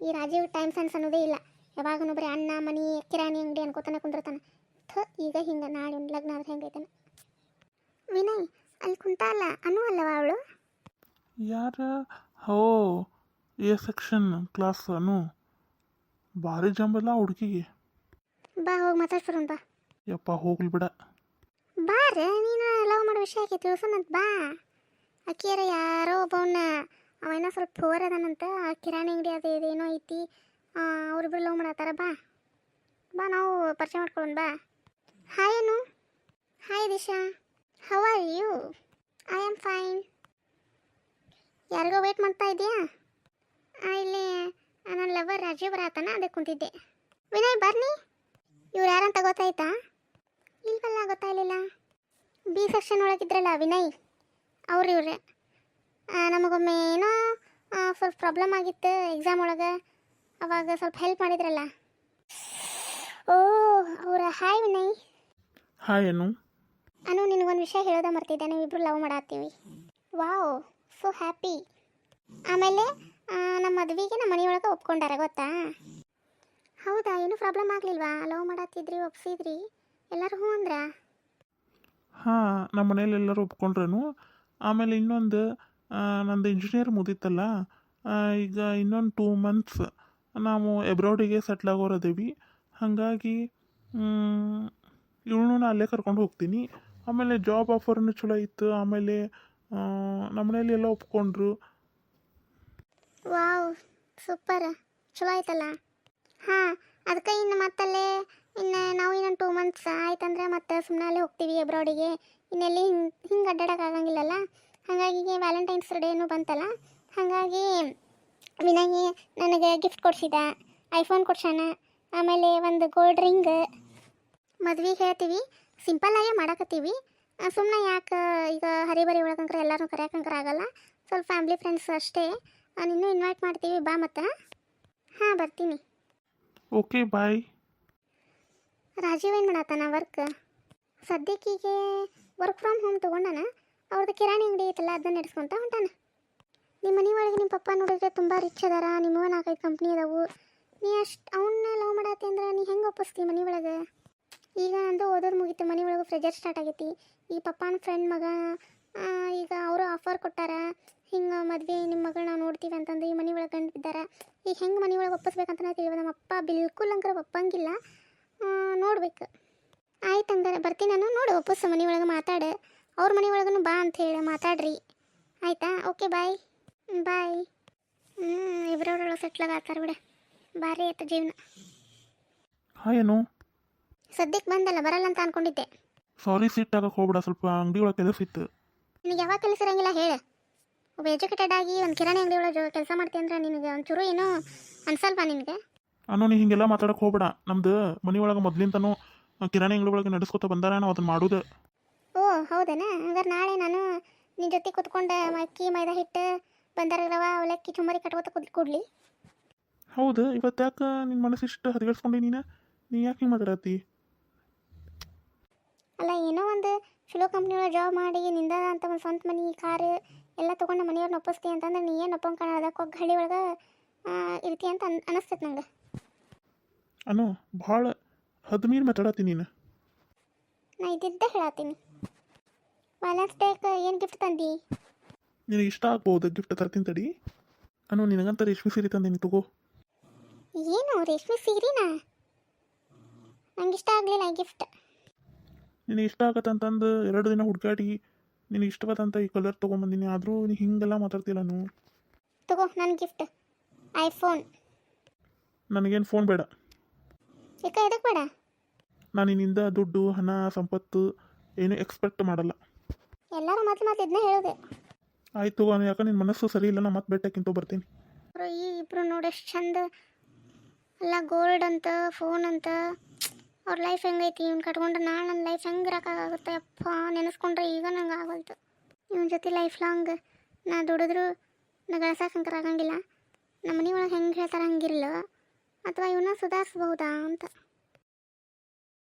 ಈ Rajiv time sense ಅನ್ನೋದೇ ಇಲ್ಲ. ಯಾವಾಗನೂ ಬರೀ ಅನ್ನ ಮನಿ ಕಿರಾಣಿ ಅಂಗಡಿ ಅನ್ಕೋತಾನೆ ಕುಂದಿರ್ತಾನೆ. ಥ ಈಗ ಹಿಂಗೆ ನಾಳೆ ಒಂದು ಲಗ್ನ ಆದ್ರೆ ಹೆಂಗೈತಾನೆ? ವಿನಯ್ ಅಲ್ಲಿ ಕುಂತಲ್ಲ ಅನು ಅಲ್ಲವ ಅವಳು? ಯಾರ? ಹೋ ಎ ಸೆಕ್ಷನ್ ಕ್ಲಾಸ್ ಅನು. ಭಾರಿ ಜಂಬಲ್ಲ ಹುಡುಗಿಗೆ. ಬಾ ಹೋಗಿ ಮಾತಾಡ್ಸೋಣ ಬಾ ಯಪ್ಪ ಹೋಗ್ಲಿ ಬಿಡ. ಬಾರ ನೀನು ಲವ್ ಮಾಡೋ ವಿಷಯ ಆಕೈತಿ ತಿಳ್ಸೋಣಂತ ಬಾ. ಅಕ್ಕಿಯರ ಯಾರೋ ಒಬ್ಬವನ್ನ ಅವೇನೋ ಸ್ವಲ್ಪ ಪೋರ್ ಅದಾನಂತ ಕಿರಾಣಿ ಅಂಗಡಿ ಅದು ಇದೇನೋ ಐತಿ ಅವ್ರಿಬ್ರು ಲವ್ ಮಾಡತ್ತಾರ, ಬಾ. ಬಾ, ನಾವು ಪರಿಚಯ ಮಾಡ್ಕೊಳ್ಳೋಣ ಬಾ. ಹಾಯ್ ಏನು hi Disha. How are you I am fine ಯಾರಿಗೋ ವೇಟ್ ಮಾಡ್ತಾ ಇದೆಯಾ ಇಲ್ಲಿ ನನ್ನ ಲವರ್ ರಾಜೀವ್ ಬರತ್ತಾನ ಅದಕ್ಕೆ ಕುಂತಿದ್ದೆ. ವಿನಯ್, ಬರ್ನಿ. ಇವ್ರು ಯಾರಂತ ಗೊತ್ತಾಯ್ತಾ? ಇಲ್ವಲ್ಲ, ಗೊತ್ತಾಗಲಿಲ್ಲ. ಬಿ ಸೆಕ್ಷನ್ ಒಳಗಿದ್ರಲ್ಲ ವಿನಯ್, ಅವ್ರು ಇವ್ರೆ. ನಮಗೊಮ್ಮೆ ಏನೋ ಸ್ವಲ್ಪ ಪ್ರಾಬ್ಲಮ್ ಆಗಿತ್ತು ಎಕ್ಸಾಮ್ ಒಳಗೆ. ಅವಾಗ ಸ್ವಲ್ಪ ಹೆಲ್ಪ್ ಮಾಡಿದ್ರಲ್ಲ. ಓ ಅವರ ಹಾಯ್ ವಿನಯ್. ಹಾಯ್ ಅನು. ಅನು ನಿನಗೊಂದು ವಿಷಯ ಹೇಳೋದ ಮರ್ತಿದ್ದೆ. ನೀವಿಬ್ರು ಲವ್ ಮಾಡತ್ತೀವಿ. ವಾವ್ ಸೊ ಹ್ಯಾಪಿ ಆಮೇಲೆ ನಮ್ಮ ಮದುವೆಗೆ ನಮ್ಮ ಮನೆಯೊಳಗೆ ಒಪ್ಕೊಂಡಾರ ಗೊತ್ತಾ? ಹೌದಾ ಏನು ಪ್ರಾಬ್ಲಮ್ ಆಗಲಿಲ್ವಾ? ಲವ್ ಮಾಡತ್ತಿದ್ರಿ ಒಪ್ಸಿದ್ರಿ. ಎಲ್ಲರೂ ಹ್ಞೂ ಅಂದ್ರ? ಹಾಂ ನಮ್ಮ ಮನೇಲಿ ಎಲ್ಲರೂ ಒಪ್ಕೊಂಡ್ರೇನು. ಆಮೇಲೆ ಇನ್ನೊಂದು ನಂದು ಇಂಜಿನಿಯರ್ ಮುಗೀತಲ್ಲ. ಆ, ಈಗ ಇನ್ನೊಂದು ಟೂ ಮಂತ್ಸ್ ನಾವು ಎಬ್ರಾಡಿಗೆ ಸೆಟ್ಲ್ ಆಗೋರದೇವಿ ಹಾಗಾಗಿ ಇವಳನ್ನ ಅಲ್ಲೇ ಕರ್ಕೊಂಡು ಹೋಗ್ತೀನಿ. ಆಮೇಲೆ ಜಾಬ್ ಆಫರ್ನು ಚಲೋ ಇತ್ತು. ಆಮೇಲೆ ನಮ್ಮನೇಲಿ ಎಲ್ಲ ಒಪ್ಕೊಂಡ್ರು. Wow super. ಚಲೋ ಆಯ್ತಲ್ಲ? ಹಾಂ ಅದಕ್ಕೆ ಇನ್ನು ಮತ್ತಲ್ಲೇ ಇನ್ನು ನಾವು ಇನ್ನೊಂದು ಟೂ ಮಂತ್ಸ್ ಆಯ್ತಂದ್ರೆ ಮತ್ತೆ ಸುಮ್ಮನೆ ಅಲ್ಲೇ ಹೋಗ್ತೀವಿ ಎಬ್ರಾಡಿಗೆ ಇನ್ನೆಲ್ಲಿ ಹಿಂಗೆ ಹಿಂಗೆ ಅಡ್ಡಾಡೋಕ್ಕಾಗಂಗಿಲ್ಲಲ್ಲ ಹಾಗಾಗಿ ವ್ಯಾಲೆಂಟೈನ್ಸ್ ಡೇನು ಬಂತಲ್ಲ? ಹಾಗಾಗಿ ವಿನಯ್ ನನಗೆ ಗಿಫ್ಟ್ ಕೊಡಿಸಿದ. ಐಫೋನ್ ಕೊಡ್ಸೋಣ. ಆಮೇಲೆ ಒಂದು ಗೋಲ್ಡ್ ರಿಂಗ್ ಮದ್ವೆ ಹೇಳ್ತೀವಿ. ಸಿಂಪಲ್ಲಾಗೇ ಮಾಡಕತ್ತೀವಿ. ಸುಮ್ಮನೆ ಯಾಕೆ ಈಗ ಹರಿಬರಿ ಒಳಗಂಕ್ರೆ ಎಲ್ಲರೂ ಕರೆಯಕಂಕ್ರೆ ಆಗಲ್ಲ. ಸ್ವಲ್ಪ ಫ್ಯಾಮ್ಲಿ ಫ್ರೆಂಡ್ಸ್ ಅಷ್ಟೇ. ನಿನ್ನೂ ಇನ್ವೈಟ್ ಮಾಡ್ತೀವಿ. ಬಾ ಮತ್ತೆ. ಹಾಂ ಬರ್ತೀನಿ. ಓಕೆ ಬಾಯ್ ರಾಜೀವ್ ಏನು ಮಾಡತ್ತಾನ ವರ್ಕ್ ಸದ್ಯಕ್ಕೀಗೆ ವರ್ಕ್ ಫ್ರಮ್ ಹೋಮ್ ತೊಗೊಂಡಾನ? ಅವ್ರದ್ದು ಕಿರಾಣಿ ಅಂಗಡಿ ಐತಲ್ಲ, ಅದನ್ನ ನಡೆಸ್ಕೊಂತ ಹೊಂಟಾನ. ನಿಮ್ಮ ಮನೆ ಒಳಗೆ ನಿಮ್ಮ ಪಪ್ಪ ನೋಡಿದ್ರೆ ತುಂಬ ರಿಚ್ ಅದಾರ ನಿಮ್ಮವ ನಾಲ್ಕೈದು ಕಂಪ್ನಿ ಅದಾವು. ನೀ ಅಷ್ಟು ಅವನ್ನ ಲವ್ ಮಾಡತ್ತಿ ಅಂದ್ರೆ ನೀ ಹೆಂಗೆ ಒಪ್ಪಿಸ್ತಿ ಮನೆ ಒಳಗೆ? ಈಗ ಅಂದು ಓದೋದು ಮುಗೀತು, ಮನೆ ಒಳಗೆ ಫ್ರೆಜರ್ ಸ್ಟಾರ್ಟ್ ಆಗೈತಿ. ಈ ಪಪ್ಪನ ಫ್ರೆಂಡ್ ಮಗ ಈಗ ಅವರು ಆಫರ್ ಕೊಟ್ಟಾರ. ಹಿಂಗೆ ಮದುವೆ ನಿಮ್ಮ ಮಗಳನ್ನ ನೋಡ್ತೀವಿ ಅಂತಂದು ಈ ಮನೆ ಒಳಗೆ ಗಂಡು ಬಿದ್ದಾರ. ಈಗ ಹೆಂಗೆ ಮನೆ ಒಳಗೆ ಒಪ್ಪಿಸ್ಬೇಕಂತ ನಾ ನಮ್ಮ ಅಪ್ಪ ಬಿಲ್ಕುಲ್ ಅಂಕರ ಒಪ್ಪಂಗಿಲ್ಲ. ನೋಡ್ಬೇಕು. ಆಯ್ತು ಹಂಗಾರೆ, ಬರ್ತೀನಿ ನಾನು, ನೋಡು, ಒಪ್ಪಿಸು ಮನೆ ಒಳಗೆ ಮಾತಾಡು. ಅವ್ರ ಮನೆ ಒಳಗೂ ಬಾ ಅಂತ ಹೇಳಿ ಮಾತಾಡ್ರಿ. ಆಯ್ತಾ? ಓಕೆ ಬಾಯ್ ಬಾಯ್ ಹ್ಞೂ ಇಬ್ಬರವ್ರೊಳಗೆ ಸೆಟ್ಲಾಗ ಆತಾರ ಬಿಡ. ಭಾರಿ ಆಯ್ತು ಜೀವನ. ಹಾಯೇನು ಸದ್ಯಕ್ಕೆ ಬಂದಲ್ಲ ಬರಲ್ಲ ಅಂತ ಅನ್ಕೊಂಡಿದ್ದೆ. ಸಾರಿ ಸಿಟ್ ಆಗಕ್ಕೆ ಹೋಗ್ಬಿಡ ಸ್ವಲ್ಪ ಅಂಗಡಿ ಒಳಗೆ ಕೆಲಸ ಇತ್ತು. ನಿನಗೆ ಯಾವಾಗ ಕೆಲಸ ಇರಂಗಿಲ್ಲ ಹೇಳು. ಒಬ್ಬ ಎಜುಕೇಟೆಡ್ ಆಗಿ ಒಂದು ಕಿರಾಣಿ ಅಂಗಡಿ ಒಳಗೆ ಕೆಲಸ ಮಾಡ್ತೀನಿ ಅಂದ್ರೆ ನಿನಗೆ ಒಂಚೂರು ಏನು ಅನ್ಸಲ್ವಾ ನಿನಗೆ? ಅನ್ನೋ ನೀ ಹಿಂಗೆಲ್ಲ ಮಾತಾಡಕ್ಕೆ ಹೋಗ್ಬೇಡ. ನಮ್ದು ಮನೆ ಒಳಗೆ ಮೊದ್ಲಿಂತನೂ ಕಿರಾಣಿ ಅಂಗಡಿ ಒಳಗೆ ನಡೆಸ್ಕೊತ ಬಂದಾರ ನಾವು ಅದನ್ನ ಮಾಡೋದು. ಓ ಹೌದೇನಾ? ಹಂಗಾರೆ ನಾಳೆ ನಾನು ನಿನ್ನ ಜೊತೆ ಕುತ್ಕೊಂಡು ಅಕ್ಕಿ ಮೈದಾ ಹಿಟ್ಟು ಬಂದಾರ ರವ ಅವಲಕ್ಕಿ ಚುಮ್ಮರಿ ಕಟ್ಕೋತ ಕುದ್ ಕೊಡ್ಲಿ. ಹೌದು ಇವತ್ತು ಯಾಕೆ ನಿನ್ನ ಮನಸ್ಸು ಇಷ್ಟು ಹದಗೆಡ್ಸ್ಕೊಂಡಿ ನೀನು? ನೀ ಯಾಕೆ ಹಿಂಗೆ ಮಾತಾಡತ್ತಿ? ಅಲ್ಲ ಏನೋ ಒಂದು ಚಲೋ ಕಂಪ್ನಿ ಒಳಗೆ ಜಾಬ್ ಮಾಡಿ ನಿಂದ ಅಂತ ಒಂದು ಸ್ವಂತ ಮನೆ ಕಾರ್ ಎಲ್ಲ ತೊಗೊಂಡು ಮನೆಯವ್ರನ್ನ ಒಪ್ಪಿಸ್ತಿ ಅಂತಂದ್ರೆ ನೀ ಏನು ಕಣ ಅದಕ್ಕೊಂಗೆ ಕೊಗ್ ಹಳ್ಳಿ ಒಳಗೆ ಇರ್ತಿ ಅಂತ ಅನ್ ಅನಿಸ್ತೈತೆ ನಂಗೆ. ಅನು ಭಾಳ ಹದ್ಮೀರ್ ಮಾತಾಡತ್ತಿ ನೀನು. ನಾ ಇದ್ದಿದ್ದೇ ಹೇಳತ್ತೀನಿ. ವ್ಯಾಲೆನ್ಸ್ ಡೇಗೆ ಏನು ಗಿಫ್ಟ್ ತಂದಿ? ನಿನಗೆ ಇಷ್ಟ ಆಗ್ಬೋದು ಗಿಫ್ಟ್ ತರ್ತೀನಿ ತಡಿ. ಅನು ನಿನಗಂತ ರೇಷ್ಮೆ ಸೀರೆ ತಂದೀನಿ ತಗೋ. ಏನು ರೇಷ್ಮೆ ಸೀರೆನಾ? ನಂಗೆ ಇಷ್ಟ ಆಗಲಿಲ್ಲ ಗಿಫ್ಟ್ ನಿನಗೆ ಇಷ್ಟ ಆಗತ್ತಂತಂದು ಎರಡು ದಿನ ಹುಡುಕಾಡಿ ನಿನಗೆ ಇಷ್ಟವಾದಂಥ ಈ ಕಲರ್ ತೊಗೊಂಬಂದಿನಿ ಆದರೂ ನೀ ಹಿಂಗೆಲ್ಲ ಮಾತಾಡ್ತಿಲ್ಲ ನೀವು ತಗೋ ನನ್ನ ಗಿಫ್ಟ್ ಐಫೋನ್ ನನಗೇನು ಫೋನ್ ಬೇಡ. ಯಾಕ ಎದಕ್ಕೆ ಬೇಡ? ನಾನು ನಿನ್ನಿಂದ ದುಡ್ಡು ಹಣ ಸಂಪತ್ತು ಏನು ಎಕ್ಸ್ಪೆಕ್ಟ್ ಮಾಡಲ್ಲ. ಎಲ್ಲರೂ ಮತ್ತೆ ಮತ್ತೆ ಇದನ್ನೇ ಹೇಳಿದೆ. ಆಯ್ತು ಅವನು ಯಾಕೆ ನಿನ್ನ ಮನಸ್ಸು ಸರಿ ಇಲ್ಲ ನಾ ಮತ್ತೆ ಬೆಟ್ಟಕ್ಕಿಂತ ಬರ್ತೀನಿ. ಅವ್ರು ಈ ಇಬ್ರು ನೋಡಿ ಎಷ್ಟು ಚಂದ ಎಲ್ಲ ಗೋಲ್ಡ್ ಅಂತ ಫೋನ್ ಅಂತ ಅವ್ರ ಲೈಫ್ ಹೆಂಗೈತಿ ಇವ್ನು ಕಟ್ಕೊಂಡ್ರೆ ನಾಳೆ ನನ್ನ ಲೈಫ್ ಹೆಂಗೆ ಇರೋಕ್ಕಾಗುತ್ತೆ ಅಪ್ಪ ನೆನೆಸ್ಕೊಂಡ್ರೆ ಈಗ ನಂಗೆ ಆಗೋಯ್ತು. ಇವನ ಜೊತೆ ಲೈಫ್ ಲಾಂಗ್ ನಾ ದುಡಿದ್ರು ನಾ ಗಳಸಕ್ಕಂಕರ ಆಗಂಗಿಲ್ಲ. ನಮ್ಮ ಮನೆ ಒಳಗೆ ಹೆಂಗೆ ಹೇಳ್ತಾರೆ ಹಂಗಿರಲ್ಲ ಅಥವಾ ಇವನ್ನ ಸುಧಾರಿಸ್ಬಹುದಾ ಅಂತ.